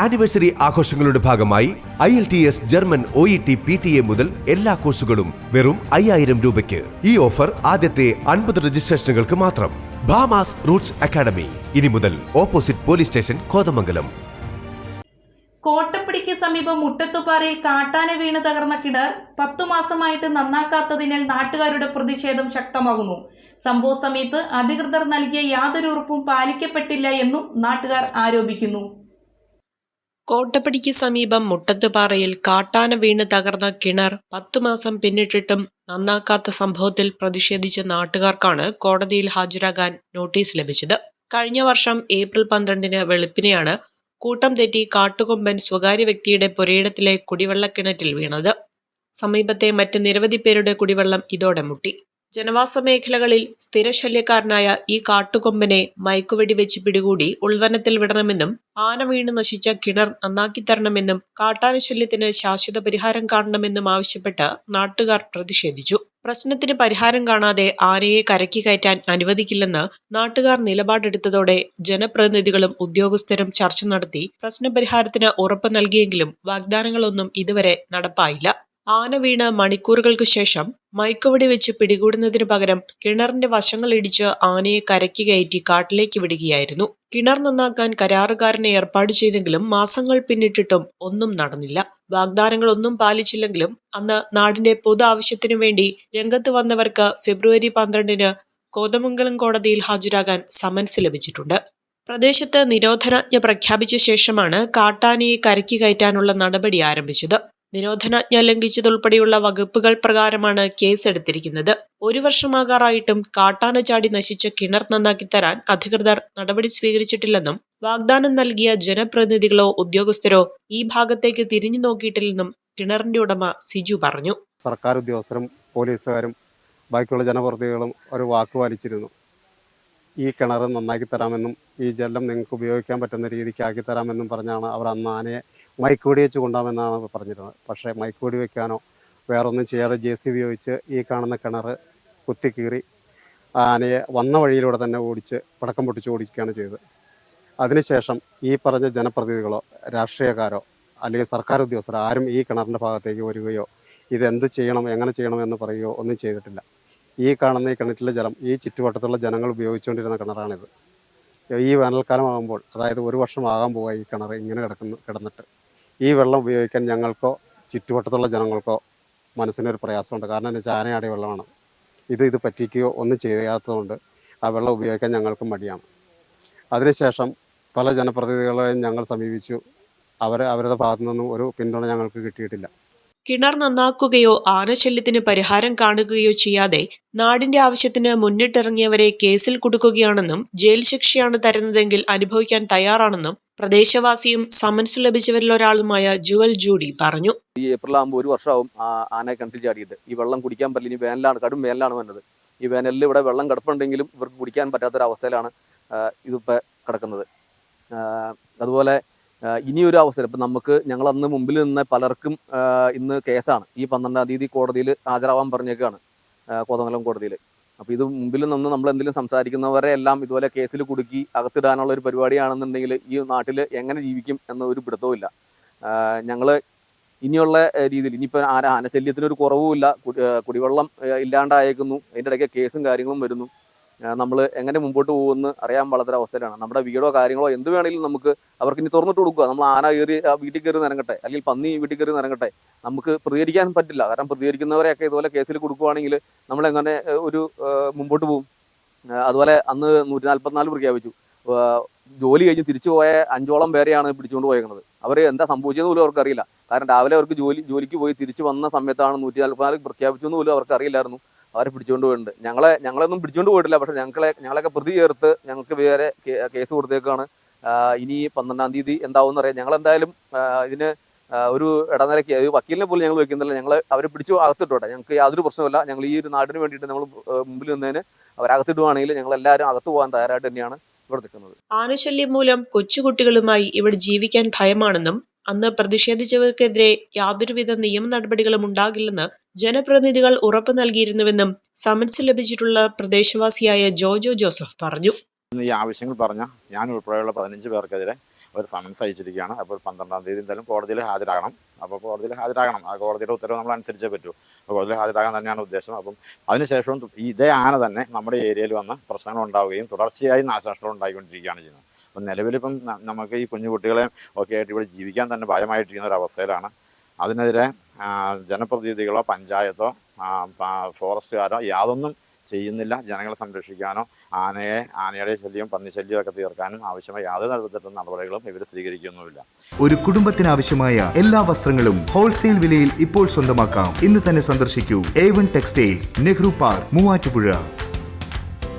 Anniversary ആഘോഷങ്ങളുടെ ഭാഗമായി I L T S German O E T P T E മുതൽ എല്ലാ കോഴ്സുകളും വെറും അയ്യായിരം രൂപയ്ക്ക്. ഈ ഓഫർ ആദ്യത്തെ അൻപത് രജിസ്ട്രേഷനുകൾക്ക് മാത്രം. Bhamas roots academy. ഇനി മുതൽ ഓപ്പോസിറ്റ് പോലീസ് സ്റ്റേഷൻ കോതമംഗലം. കോട്ടപ്പടിക്ക് സമീപം മുട്ടത്തുപാറയിൽ കാട്ടാന വീണ് തകർന്ന കിണർ പത്തു മാസമായിട്ട് നന്നാക്കാത്തതിനാൽ നാട്ടുകാരുടെ പ്രതിഷേധം ശക്തമാകുന്നു. സംഭവ സമയത്ത് അധികൃതർ നൽകിയ യാതൊരു ഉറപ്പും പാലിക്കപ്പെട്ടില്ല എന്നും നാട്ടുകാർ ആരോപിക്കുന്നു. കോട്ടപ്പടിക്ക് സമീപം മുട്ടത്തുപാറയിൽ കാട്ടാന വീണ് തകർന്ന കിണർ പത്തു മാസം പിന്നിട്ടിട്ടും നന്നാക്കാത്ത സംഭവത്തിൽ പ്രതിഷേധിച്ച നാട്ടുകാർക്കാണ് കോടതിയിൽ ഹാജരാകാൻ നോട്ടീസ് ലഭിച്ചത്. കഴിഞ്ഞ വർഷം ഏപ്രിൽ പന്ത്രണ്ടിന് വെളുപ്പിനെയാണ് കൂട്ടം തെറ്റി കാട്ടുകൊമ്പൻ സ്വകാര്യ വ്യക്തിയുടെ പുരയിടത്തിലെ കുടിവെള്ളക്കിണറ്റിൽ വീണത്. സമീപത്തെ മറ്റ് നിരവധി പേരുടെ കുടിവെള്ളം ഇതോടെ മുട്ടി. ജനവാസ മേഖലകളിൽ സ്ഥിരശല്യക്കാരനായ ഈ കാട്ടുകൊമ്പനെ മയക്കുവെടി വെച്ച് പിടികൂടി ഉൾവനത്തിൽ വിടണമെന്നും ആന വീണ് നശിച്ച കിണർ നന്നാക്കി തരണമെന്നും കാട്ടാന ശല്യത്തിന് ശാശ്വത പരിഹാരം കാണണമെന്നും ആവശ്യപ്പെട്ട് നാട്ടുകാർ പ്രതിഷേധിച്ചു. പ്രശ്നത്തിന് പരിഹാരം കാണാതെ ആനയെ കരക്കി കയറ്റാൻ അനുവദിക്കില്ലെന്ന് നാട്ടുകാർ നിലപാടെടുത്തതോടെ ജനപ്രതിനിധികളും ഉദ്യോഗസ്ഥരും ചർച്ച നടത്തി പ്രശ്നപരിഹാരത്തിന് ഉറപ്പ് നൽകിയെങ്കിലും വാഗ്ദാനങ്ങളൊന്നും ഇതുവരെ നടപ്പായില്ല. ആന വീണ് മണിക്കൂറുകൾക്ക് ശേഷം മയക്കുവെടി വെച്ച് പിടികൂടുന്നതിനു പകരം കിണറിന്റെ വശങ്ങൾ ഇടിച്ച് ആനയെ കരയ്ക്ക് കയറ്റി കാട്ടിലേക്ക് വിടുകയായിരുന്നു. കിണർ നന്നാക്കാൻ കരാറുകാരനെ ഏർപ്പാട് ചെയ്തെങ്കിലും മാസങ്ങൾ പിന്നിട്ടിട്ടും ഒന്നും നടന്നില്ല. വാഗ്ദാനങ്ങളൊന്നും പാലിച്ചില്ലെങ്കിലും അന്ന് നാടിന്റെ പൊതു ആവശ്യത്തിനു വേണ്ടി രംഗത്ത് വന്നവർക്ക് ഫെബ്രുവരി പന്ത്രണ്ടിന് കോതമംഗലം കോടതിയിൽ ഹാജരാകാൻ സമൻസ് ലഭിച്ചിട്ടുണ്ട്. പ്രദേശത്ത് നിരോധനാജ്ഞ പ്രഖ്യാപിച്ച ശേഷമാണ് കാട്ടാനയെ കരക്കി കയറ്റാനുള്ള നടപടി ആരംഭിച്ചത്. നിരോധനാജ്ഞ ലംഘിച്ചതുൾപ്പെടെയുള്ള വകുപ്പുകൾ പ്രകാരമാണ് കേസെടുത്തിരിക്കുന്നത്. ഒരു വർഷമാകാറായിട്ടും കാട്ടാന ചാടി നശിച്ച കിണർ നന്നാക്കി തരാൻ അധികൃതർ നടപടി സ്വീകരിച്ചിട്ടില്ലെന്നും വാഗ്ദാനം നൽകിയ ജനപ്രതിനിധികളോ ഉദ്യോഗസ്ഥരോ ഈ ഭാഗത്തേക്ക് തിരിഞ്ഞു നോക്കിയിട്ടില്ലെന്നും കിണറിന്റെ ഉടമ സിജു പറഞ്ഞു. സർക്കാർ ഉദ്യോഗസ്ഥരും പോലീസുകാരും ബാക്കിയുള്ള ജനപ്രതിനിധികളും ഒരു വാക്ക് പാലിച്ചിരുന്നു. ഈ കിണർ നന്നാക്കി തരാമെന്നും ഈ ജലം നിങ്ങൾക്ക് ഉപയോഗിക്കാൻ പറ്റുന്ന രീതിക്ക് ആക്കി തരാമെന്നും പറഞ്ഞാണ് അവർ അന്ന് ആനയെ മയക്കുവെടി വെച്ച് കൊണ്ടാമെന്നാണ് പറഞ്ഞിരുന്നത്. പക്ഷേ മൈക്ക് വെടി വെക്കാനോ വേറൊന്നും ചെയ്യാതെ ജെ സി ഉപയോഗിച്ച് ഈ കാണുന്ന കിണർ കുത്തിക്കീറി ആനയെ വന്ന വഴിയിലൂടെ തന്നെ ഓടിച്ച് പടക്കം പൊട്ടിച്ച് ഓടിക്കുകയാണ് ചെയ്തത്. അതിനുശേഷം ഈ പറഞ്ഞ ജനപ്രതിനിധികളോ രാഷ്ട്രീയക്കാരോ അല്ലെങ്കിൽ സർക്കാർ ഉദ്യോഗസ്ഥരോ ആരും ഈ കിണറിന്റെ ഭാഗത്തേക്ക് വരികയോ ഇതെന്ത് ചെയ്യണം എങ്ങനെ ചെയ്യണം എന്ന് പറയുകയോ ഒന്നും ചെയ്തിട്ടില്ല. ഈ കാണുന്ന ഈ കിണറ്റിലെ ജലം ഈ ചുറ്റുവട്ടത്തുള്ള ജനങ്ങൾ ഉപയോഗിച്ചുകൊണ്ടിരുന്ന കിണറാണിത്. ഈ വേനൽക്കാലമാകുമ്പോൾ അതായത് ഒരു വർഷമാകാൻ പോവുക ഈ കിണർ ഇങ്ങനെ കിടക്കുന്നു കിടന്നിട്ട്. ഈ വെള്ളം ഉപയോഗിക്കാൻ ഞങ്ങൾക്കോ ചുറ്റുവട്ടത്തുള്ള ജനങ്ങൾക്കോ മനസ്സിനൊരു പ്രയാസമുണ്ട്. കാരണം വെച്ചാൽ ആനയാടിയ വെള്ളമാണ്. ഇത് ഇത് പറ്റിക്കുകയോ ഒന്നും ചെയ്യാത്തതുകൊണ്ട് ആ വെള്ളം ഉപയോഗിക്കാൻ ഞങ്ങൾക്ക് മടിയാണ്. അതിനുശേഷം പല ജനപ്രതിനിധികളെയും ഞങ്ങൾ സമീപിച്ചു. അവർ അവരുടെ ഭാഗത്തു നിന്നും ഒരു പിന്തുണ ഞങ്ങൾക്ക് കിട്ടിയിട്ടില്ല. കിണർ നന്നാക്കുകയോ ആനശല്യത്തിന് പരിഹാരം കാണുകയോ ചെയ്യാതെ നാടിന്റെ ആവശ്യത്തിന് മുന്നിട്ടിറങ്ങിയവരെ കേസിൽ കുടുക്കുകയാണെന്നും ജയിൽ ശിക്ഷയാണ് തരുന്നതെങ്കിൽ അനുഭവിക്കാൻ തയ്യാറാണെന്നും പ്രദേശവാസിയും സമൻസ് ലഭിച്ചവരിൽ ഒരാളുമായ ജുവൽ ജൂഡി പറഞ്ഞു. ഈ ഏപ്രിൽ ആകുമ്പോൾ ഒരു വർഷമാവും ആന കിണറ്റിൽ ചാടിയിട്ട്. ഈ വെള്ളം കുടിക്കാൻ പറ്റില്ല ഇനി വേനലാണ് കടും വേനലാണ് വന്നത്. ഈ വേനലിൽ ഇവിടെ വെള്ളം കിടപ്പുണ്ടെങ്കിലും ഇവർക്ക് കുടിക്കാൻ പറ്റാത്തൊരവസ്ഥയിലാണ് ഇതിപ്പോൾ കിടക്കുന്നത്. അതുപോലെ ഇനിയൊരു അവസരം ഇപ്പം നമുക്ക് ഞങ്ങൾ അന്ന് മുമ്പിൽ നിന്ന പലർക്കും ഇന്ന് കേസാണ്. ഈ പന്ത്രണ്ടാം തീയതി കോടതിയിൽ ഹാജരാവാൻ പറഞ്ഞേക്കാണ് കോതമംഗലം കോടതിയിൽ. അപ്പോൾ ഇത് മുമ്പിൽ നിന്ന് നമ്മൾ എന്തെങ്കിലും സംസാരിക്കുന്നവരെ എല്ലാം ഇതുപോലെ കേസിൽ കുടുക്കി അകത്തിടാനുള്ള ഒരു പരിപാടിയാണെന്നുണ്ടെങ്കിൽ ഈ നാട്ടിൽ എങ്ങനെ ജീവിക്കും എന്ന ഒരു പിടുത്തവുമില്ല ഞങ്ങൾ ഇനിയുള്ള രീതിയിൽ ഇനിയിപ്പോൾ ആന ആനശല്യത്തിന് ഒരു കുറവുമില്ല കുടി- കുടിവെള്ളം ഇല്ലാണ്ടായേക്കുന്നു. അതിന്റെ ഇടയ്ക്ക് കേസും കാര്യങ്ങളും വരുന്നു. നമ്മൾ എങ്ങനെ മുമ്പോട്ട് പോകുമെന്ന് അറിയാൻ വളരെ അവസ്ഥയിലാണ് നമ്മുടെ വീടോ കാര്യങ്ങളോ എന്ത് വേണമെങ്കിലും നമുക്ക് അവർക്ക് ഇനി തുറന്നിട്ട് കൊടുക്കുക. നമ്മൾ ആന കയറി ആ വീട്ടിൽ കയറി നിരങ്ങട്ടെ. അല്ലെങ്കിൽ പന്നി വീട്ടിൽ കയറി നിരങ്ങട്ടെ. നമുക്ക് പ്രതികരിക്കാൻ പറ്റില്ല. കാരണം പ്രതികരിക്കുന്നവരെയൊക്കെ ഇതുപോലെ കേസിൽ കൊടുക്കുകയാണെങ്കിൽ നമ്മൾ എങ്ങനെ ഒരു മുമ്പോട്ട് പോകും. അതുപോലെ അന്ന് നൂറ്റി നാൽപ്പത്തിനാല് പ്രഖ്യാപിച്ചു ജോലി കഴിഞ്ഞ് തിരിച്ചു പോയ അഞ്ചോളം പേരെയാണ് പിടിച്ചുകൊണ്ട് പോയേക്കുന്നത്. അവർ എന്താ സംഭവിച്ചതെന്ന് പോലും അവർക്കറിയില്ല. കാരണം രാവിലെ അവർക്ക് ജോലി ജോലിക്ക് പോയി തിരിച്ചു വന്ന സമയത്താണ് നൂറ്റി നാൽപ്പത്തിനാല് പ്രഖ്യാപിച്ചെന്ന് പോലും അവർക്ക് അറിയില്ലായിരുന്നു അവരെ പിടിച്ചുകൊണ്ട് പോയിട്ടുണ്ട്. ഞങ്ങളെ ഞങ്ങളൊന്നും പിടിച്ചുകൊണ്ട് പോയിട്ടില്ല. പക്ഷെ ഞങ്ങളെ ഞങ്ങളെയൊക്കെ പ്രതി ചേർത്ത് ഞങ്ങൾക്ക് വേറെ കേസ് കൊടുത്തേക്കാണ്. ഇനി പന്ത്രണ്ടാം തീയതി എന്താവും അറിയാം. ഞങ്ങൾ എന്തായാലും ഇതിന് ഒരു ഇടനിലയ്ക്ക് അത് വക്കീലിനെ പോലും ഞങ്ങൾ വെക്കുന്നില്ല. ഞങ്ങൾ അവരെ പിടിച്ചു അകത്തിട്ടോട്ടെ. ഞങ്ങൾക്ക് യാതൊരു പ്രശ്നമില്ല ഞങ്ങൾ ഈ ഒരു നാടിന് വേണ്ടിയിട്ട് നമ്മൾ മുമ്പിൽ നിന്നതിന് അവരകത്തിടുവാണെങ്കിൽ ഞങ്ങൾ എല്ലാവരും അകത്ത് പോകാൻ തയ്യാറായിട്ട് തന്നെയാണ് ഇവിടെ നിൽക്കുന്നത്. ആനശല്യം മൂലം കൊച്ചുകുട്ടികളുമായി ഇവിടെ ജീവിക്കാൻ ഭയമാണെന്നും അന്ന് പ്രതിഷേധിച്ചവർക്കെതിരെ യാതൊരുവിധ നിയമ നടപടികളും ഉണ്ടാകില്ലെന്ന് ജനപ്രതിനിധികൾ ഉറപ്പു നൽകിയിരുന്നുവെന്നും സമൻസ് ലഭിച്ചിട്ടുള്ള പ്രദേശവാസിയായ ജോജോ ജോസഫ് പറഞ്ഞു. ഈ ആവശ്യങ്ങൾ പറഞ്ഞ ഞാൻ ഉൾപ്പെടെയുള്ള പതിനഞ്ച് പേർക്കെതിരെ ഒരു സമൻസ് അയച്ചിരിക്കുകയാണ്. അപ്പോൾ പന്ത്രണ്ടാം തീയതി എന്തായാലും കോടതിയിൽ ഹാജരാകണം. അപ്പോൾ കോടതിയിൽ ഹാജരാകണം. ആ കോടതിയുടെ ഉത്തരവ് നമ്മൾ അനുസരിച്ചേ പറ്റൂ. അപ്പോൾ കോടതിയിൽ ഹാജരാകാൻ തന്നെയാണ് ഉദ്ദേശം. അപ്പം അതിനുശേഷവും ഈ ഇതേ ആന തന്നെ നമ്മുടെ ഏരിയയിൽ വന്ന് പ്രശ്നങ്ങൾ ഉണ്ടാവുകയും തുടർച്ചയായി നാശനഷ്ടങ്ങൾ ഉണ്ടായിക്കൊണ്ടിരിക്കുകയാണ് ചെയ്യുന്നത്. അപ്പം നിലവിലിപ്പം നമുക്ക് ഈ കുഞ്ഞു കുട്ടികളെ ഒക്കെ ആയിട്ട് ഇവിടെ ജീവിക്കാൻ തന്നെ ഭയമായിട്ടിരിക്കുന്ന ഒരു അവസ്ഥയിലാണ്. അതിനെതിരെ ജനപ്രതിനിധികളോ പഞ്ചായത്തോ ഫോറസ്റ്റുകാരോ യാതൊന്നും ചെയ്യുന്നില്ല. ജനങ്ങളെ സംരക്ഷിക്കാനോ ആനയെ ആനയുടെ ശല്യം പന്നി ശല്യം ഒക്കെ തീർക്കാനും ആവശ്യമായ യാതൊരു തരത്തിലുള്ള നടപടികളും ഇവർ സ്വീകരിക്കുന്നുമില്ല. ഒരു കുടുംബത്തിന് ആവശ്യമായ എല്ലാ വസ്ത്രങ്ങളും ഹോൾസെയിൽ വിലയിൽ ഇപ്പോൾ സ്വന്തമാക്കാം. ഇന്ന് തന്നെ സന്ദർശിക്കൂ. A one textiles Nehru park Muvattupuzha.